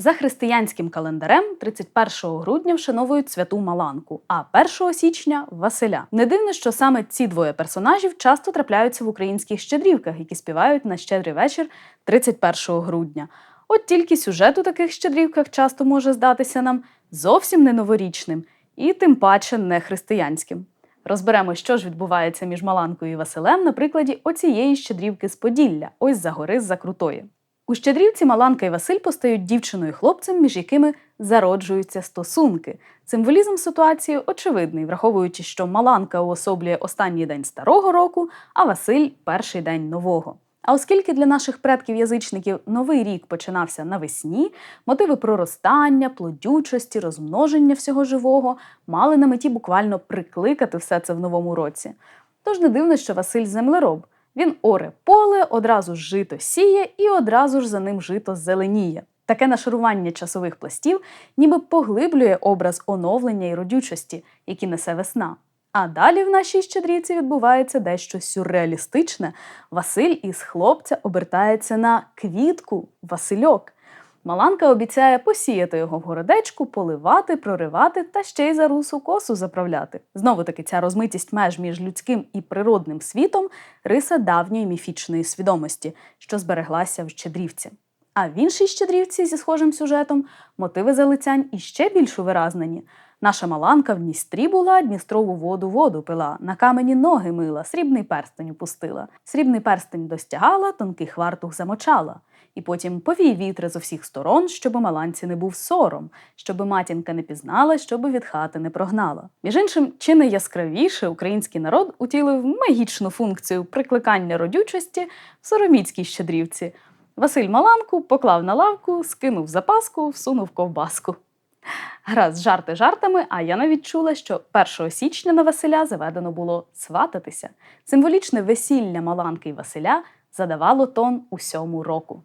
За християнським календарем 31 грудня вшановують святу Маланку, а 1 січня Василя. Не дивно, що саме ці двоє персонажів часто трапляються в українських щедрівках, які співають на щедрий вечір 31 грудня. От тільки сюжет у таких щедрівках часто може здатися нам зовсім не новорічним і тим паче не християнським. Розберемо, що ж відбувається між Маланкою і Василем на прикладі оцієї щедрівки з Поділля, ось за гори з-за крутої. У щедрівці Маланка і Василь постають дівчиною і хлопцем, між якими зароджуються стосунки. Символізм ситуації очевидний, враховуючи, що Маланка уособлює останній день старого року, а Василь перший день нового. А оскільки для наших предків-язичників новий рік починався навесні, мотиви проростання, плодючості, розмноження всього живого мали на меті буквально прикликати все це в новому році. Тож не дивно, що Василь землероб. Він оре поле, одразу ж жито сіє і одразу ж за ним жито зеленіє. Таке нашарування часових пластів ніби поглиблює образ оновлення і родючості, які несе весна. А далі в нашій щедрівці відбувається дещо сюрреалістичне. Василь із хлопця обертається на квітку Васильок. Маланка обіцяє посіяти його в городечку, поливати, проривати та ще й за русу косу заправляти. Знову таки, ця розмитість меж між людським і природним світом риса давньої міфічної свідомості, що збереглася в щедрівці. А в іншій щедрівці зі схожим сюжетом мотиви залицянь іще більш увиразнені. Наша маланка в Дністрі була, Дністрову воду воду пила, на камені ноги мила, срібний перстень упустила. Срібний перстень достягала, тонкий хвартух замочала. І потім повій вітри з усіх сторон, щоби маланці не був сором, щоби матінка не пізнала, щоби від хати не прогнала. Між іншим, чи не яскравіше український народ утілив магічну функцію прикликання родючості в сороміцькій щедрівці. Василь Маланку поклав на лавку, скинув запаску, всунув ковбаску. Гаразд, жарти жартами, а я навіть чула, що 1 січня на Василя заведено було свататися. Символічне весілля Маланки й Василя задавало тон усьому року.